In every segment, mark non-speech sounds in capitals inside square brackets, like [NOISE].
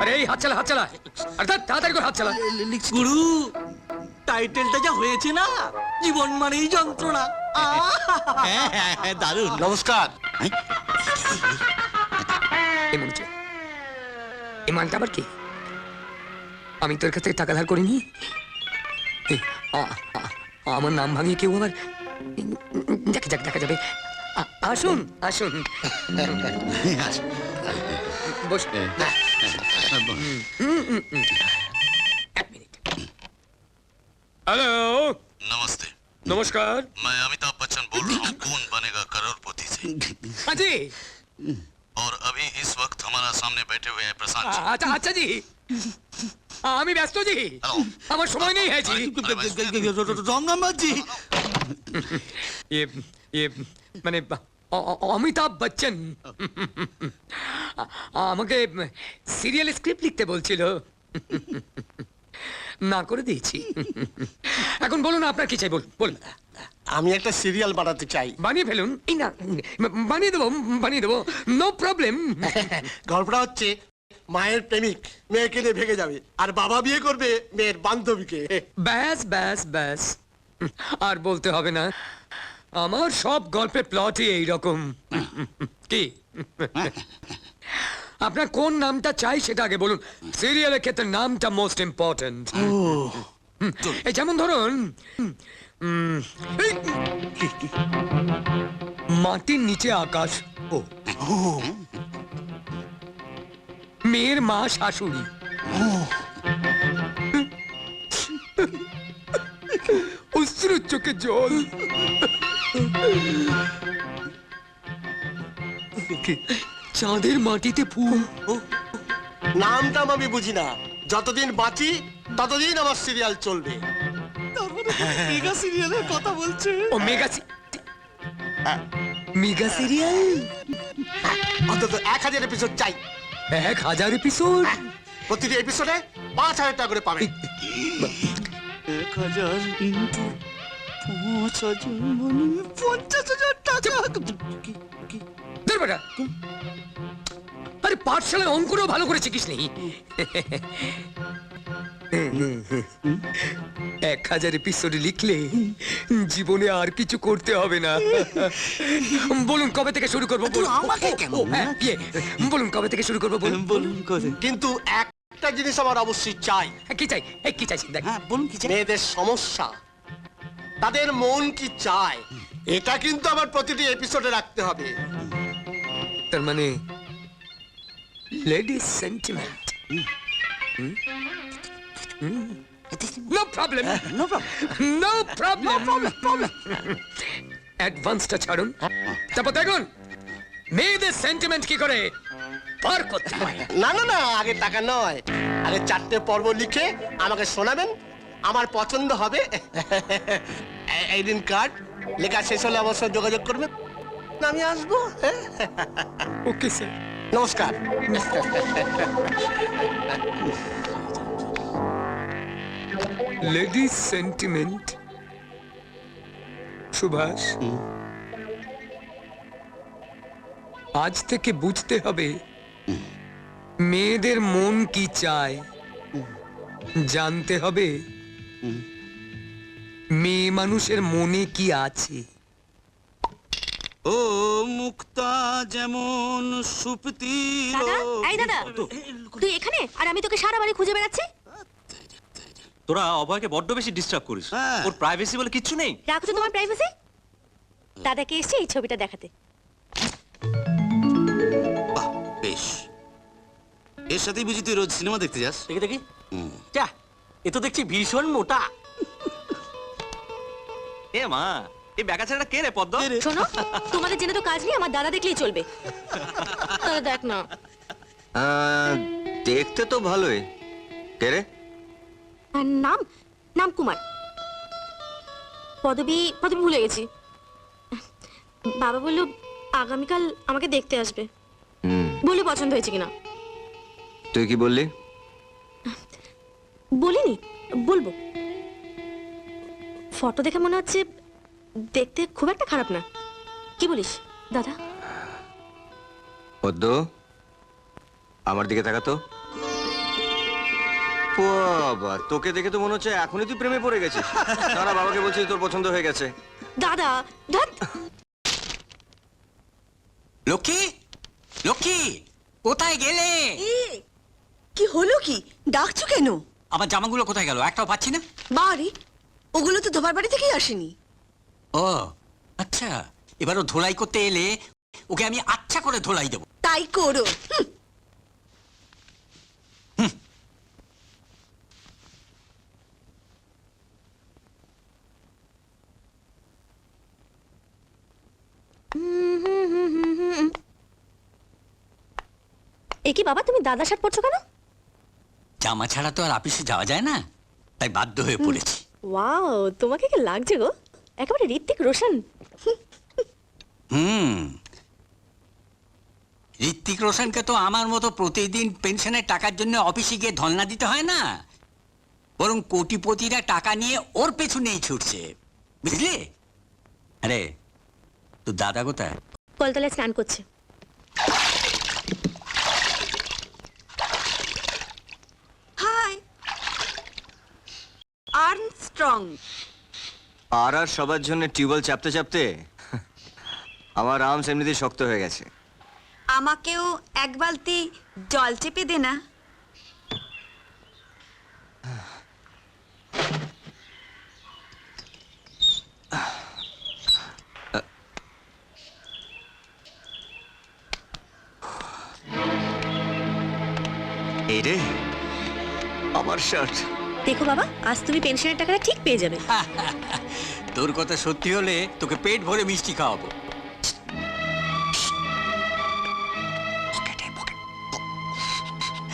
আরে এই হাত চালা হাত চালা। আরে তাড়াতাড়ি করে হাত চালা। গুরু টাইটেলটা যা হয়েছে না জীবন মানেই যন্ত্রণা। হ্যাঁ হ্যাঁ হ্যাঁ দারুণ নমস্কার এই মরিচে এই মালটা আবার কি? আমি তোর কাছ থেকে টাকা ধার করিনি? এই, আ- আ- আমার নাম ভাঙিয়ে কেউ আবার দেখা যাক দেখা যাবে। আসুন আসুন বস এক মিনিট হ্যালো नमस्ते নমস্কার मैं अमिताभ बच्चन बोल रहा हूँ कौन बनेगा करोड़पति से আজি और अभी इस वक्त हमारा सामने बैठे हुए हैं प्रशांत जी আচ্ছা আচ্ছা জি আমি ব্যস্ত জি হ্যালো আমার সময় নেই হ্যাঁ জি রঙ্গামাজি ये ये মানে অ- অ- অমিতাভ বচ্চন। আমাকে সিরিয়াল স্ক্রিপ্ট লিখতে বলছিল। না করে দিয়েছি। এখন বলুন আপনার কি চাই? বলুন বলুন আমি একটা সিরিয়াল বানাতে চাই। বানিয়ে ফেলুন। এই না বানিয়ে দেবো বানিয়ে দেবো। নো প্রবলেম গল্পটা হচ্ছে মায়ের প্রেমিক মেয়েকে নিয়ে ভেঙে যাবে আর বাবা বিয়ে করবে মেয়ের বান্ধবীকে। ব্যাস ব্যাস ব্যাস। আর বলতে হবে না। আমার সব গল্পের প্লটই এইরকম। কি? আপনার কোন নামটা চাই সেটা আগে বলুন। সিরিয়ালের ক্ষেত্রে নামটা মোস্ট ইম্পর্টেন্ট এই যেমন ধরুন মাটির নিচে আকাশ। ও। মেয়ের মা শাশুড়ি। অশ্রু চোখে জল। চাঁদের মাটিতে ফুল। নামটাম আমি বুঝি না। যতদিন বাঁচি ততদিন আমার সিরিয়াল চলবে। মেগা সিরিয়ালের কথা বলছে? ও মেগা মেগা সিরিয়াল অন্তত এক হাজার এপিসোড চাই। এক হাজার এপিসোড প্রতিটি এপিসোডে পাঁচ হাজার টাকা করে পাবে। এক হাজার ইন্টু পাঁচ হাজার মানে পঞ্চাশ হাজার টাকা ধর বেটা আরে পাঠশালায় অঙ্কুরও ভালো করে শিখিস নেই এক হাজার এপিসোড লিখলে জীবনে আর কিছু করতে হবে না বলুন কবে থেকে শুরু করব বলুন আমাকে কেন? বলুন কবে থেকে শুরু করব বলুন বলুন কিন্তু একটা জিনিস আমার অবশ্যই চাই কি চাই কি চাইছি দেখ হ্যাঁ বলুন কি চাই? মেয়েদের সমস্যা তাদের মন কি চায়? এটা কিন্তু আমার প্রতিটি এপিসোডে রাখতে হবে। তার মানে ladies sentiment no problem No problem. No problem problem অ্যাডভান্সটা ছাড়ুন। তারপর দেখুন মেয়েদের সেন্টিমেন্ট কি করে? পার করতে হয়। না না না আগে টাকা নয়। আগে চারটে পর্ব লিখে আমাকে শোনাবেন। আমার পছন্দ হবে। এই দিন কার্ড লেখা শেষ হলে আমার সঙ্গে যোগাযোগ করবেন আমি আসব? ওকে স্যার নমস্কার। লেডিস সেন্টিমেন্ট সুভাষ আজ থেকে বুঝতে হবে মেয়েদের মন কি চায়? জানতে হবে মানুষের মনে কি আছে? ও মুক্তা যেমন সুপ্তিল দাদা এই দাদা তুই এখানে? আর আমি তোকে সারা বাড়ি খুঁজে বেড়াচ্ছি? তোরা অভয়কে বড্ড বেশি ডিস্টার্ব করিস। হ্যাঁ। ওর প্রাইভেসি বলে কিচ্ছু নেই। রাখো তো তোমার প্রাইভেসি দাদাকে এসে এই ছবিটা দেখাতে। বাহ বেশ। এর সাথেই বুঝি তুই রোজ সিনেমা দেখতে যাস? দেখি দেখি। যা এ তো দেখছি ভীষণ মোটা। এ মা এই ব্যাগা ছেলেটা কে রে পদ্ম? শোনো তোমাদের জেনে তো কাজ নেই আমার দাদা দেখলেই চলবে। [LAUGHS] দেখ না। দেখতে তো ভালোই। কে রে? নাম নাম কুমার। পদবী পদবী ভুলে গেছি। বাবা বলল আগামীকাল আমাকে দেখতে আসবে। হুম। বলে পছন্দ হয়েছে কিনা? তুই কি বললি? বলিনি বলব। ফটো দেখে মনে হচ্ছে দেখতে খুব একটা খারাপ না। কি বলিস দাদা? পদ্ম আমার দিকে তাকাতো। বাবা তোকে দেখে তো মনে হচ্ছে এখনই তুই প্রেমে পড়ে গেছিস। তারা বাবাকে বলছিস তোর পছন্দ হয়ে গেছে। দাদা লক্ষ্মী লক্ষ্মী কোথায় গেলে? কি হলো কি? ডাকছো কেন? আমার জামাগুলো কোথায় গেল? একটাও পাচ্ছি না। বাড়ি ওগুলো তো ধোবার বাড়ি থেকেই আসেনি। ও আচ্ছা এবার ও ধোলাই করতে এলে ওকে আমি আচ্ছা করে ধোলাই দেবো। তাই করো। হুম, এ কি বাবা তুমি দাদা শার্ট পরছো কেন? জামা ছাড়া তো আর অফিসে যাওয়া যায় না তাই বাধ্য হয়ে পড়েছি। ওয়াও তোমাকে কি লাগছে গো? একেবারে ঋত্বিক রোশন। হুম। ঋত্বিক রোশনকে তো আমার মতো প্রতিদিন পেনশনের টাকার জন্য অফিসে গিয়ে ধলনা দিতে হয় না। বরং কোটিপতিরা টাকা নিয়ে ওর পেছনেই ছুটছে। বুঝলি? আরে তোর দাদা কোথায়? কলতলায় স্নান করছে। আর্মস্ট্রং। আর আর সবার জন্য টিউবওয়েল চাপতে চাপতে [LAUGHS] আমার আর্মস এমনিতেই শক্ত হয়ে গেছে। আমাকেও এক বালতি জল চেপে দে না। [SIGHS] এই রে আমার শার্ট দেখো বাবা আজ তুমি পেনশনের টাকাটা ঠিক পেয়ে যাবে। [LAUGHS] তোর কথা সত্যি হলে তোকে পেট ভরে মিষ্টি খাওয়াবো।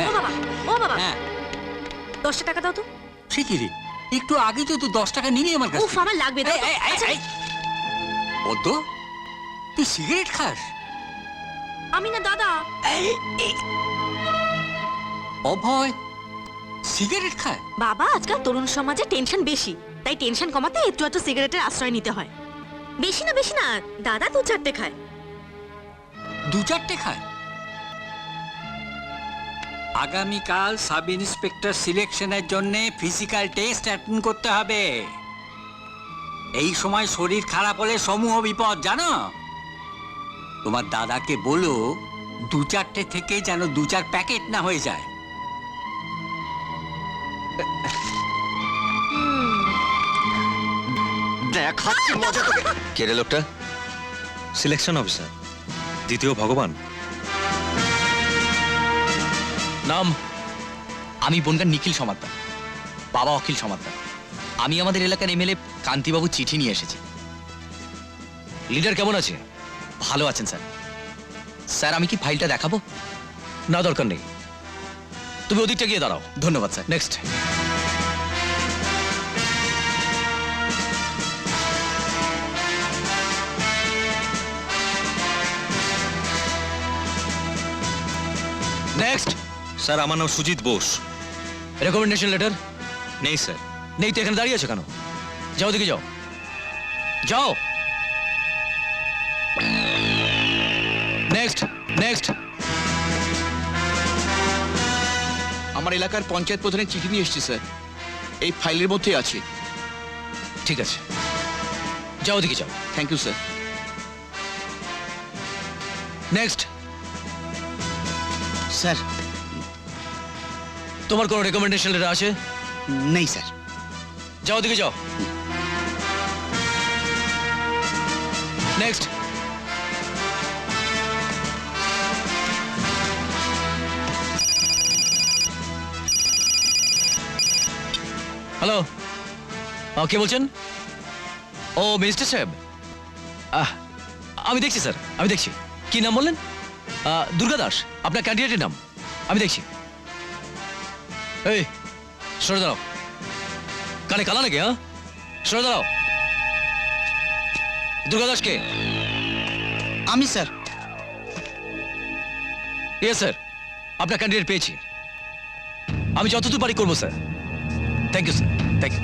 ও বাবা ও বাবা। হ্যাঁ। দশটা টাকা দাও তো। ঠিকই রে। একটু আগে তো তুই দশ টাকা নিলি আমার কাছে আমার লাগবে দাও তো। আচ্ছা, পদ্ম তুই সিগারেট খাস? আমি না দাদা। অভয় সিগারেট খায়? বাবা আজকাল তরুণ সমাজে টেনশন বেশি। তাই টেনশন কমাতে একটু একটু সিগারেটের আশ্রয় নিতে হয়। বেশি না বেশি না দাদা দু চারটে খায়। দু চারটে খায়? আগামীকাল সাব ইন্সপেক্টর সিলেকশনের জন্য ফিজিক্যাল টেস্ট অ্যাটেন্ড করতে হবে। এই সময় শরীর খারাপ হলে সমূহ বিপদ জানো? তোমার দাদাকে বলো দু চারটে থেকে যেন দু চার প্যাকেট না হয়ে যায়। দেখাচ্ছি মজা তোকে। কে রে লোকটা? সিলেকশন অফিসার দ্বিতীয় ভগবান। নাম আমি বনগার নিখিল সমাদ্দার। বাবা অখিল সমাদ্দার। আমি আমাদের এলাকার এমএলএ কান্তিবাবু চিঠি নিয়ে এসেছি। লিডার কেমন আছে? ভালো আছেন স্যার। স্যার আমি কি ফাইলটা দেখাবো? না দরকার নেই। তুমি ওদিকটা গিয়ে দাঁড়াও। ধন্যবাদ স্যার। নেক্সট নেক্সট স্যার আমার নাম সুজিত বোস। রেকমেন্ডেশন লেটার নেই স্যার। নেই তো এখানে দাঁড়িয়ে আছো কেন? যাও দিকে যাও। যাও। নেক্সট নেক্সট আমার এলাকার পঞ্চায়েত প্রধানের চিঠি নিয়ে এসেছি স্যার। এই ফাইলের মধ্যে আছে। ঠিক আছে। যাও দেখি যাও। Thank you sir next sir. তোমার কোনো রেকমেন্ডেশন লেটার আছে? নেই স্যার। যাও দেখি যাও। নেক্সট হ্যালো কে বলছেন? ও মিনিস্টার সাহেব। আহ, আমি দেখছি স্যার আমি দেখছি। কি নাম বললেন? দুর্গা দাস আপনার ক্যান্ডিডেটের নাম। আমি দেখছি। এই সরে দাঁড়াও। কানে কালা নাকি হ্যাঁ? সরে দাঁড়াও। দুর্গা দাসকে? আমি স্যার। ইয়ে স্যার আপনার ক্যান্ডিডেট পেয়েছি। আমি যতদূর পারি করব sir. Thank you sir thank you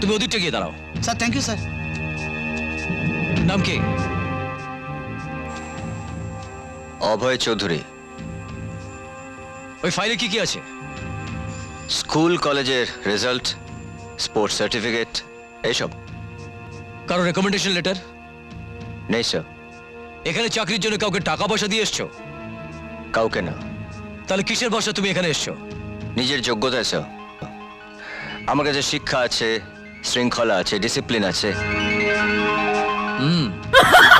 তুমি ওদিকটা গিয়ে দাঁড়াও। স্যার থ্যাংক ইউ স্যার নাম কি? অভয় চৌধুরী। ওই ফাইলে কি কি আছে? স্কুল কলেজের রেজাল্ট স্পোর্টস সার্টিফিকেট এইসব। কারও রেকমেন্ডেশন লেটার নেই স্যার এখানে চাকরির জন্য কাউকে টাকা পয়সা দিয়ে এসছো? কাউকে না। তাহলে কিসের ভরসা তুমি এখানে এসছো? নিজের যোগ্যতা আছে। আমার কাছে শিক্ষা আছে শৃঙ্খলা আছে ডিসিপ্লিন আছে। হুম। [LAUGHS]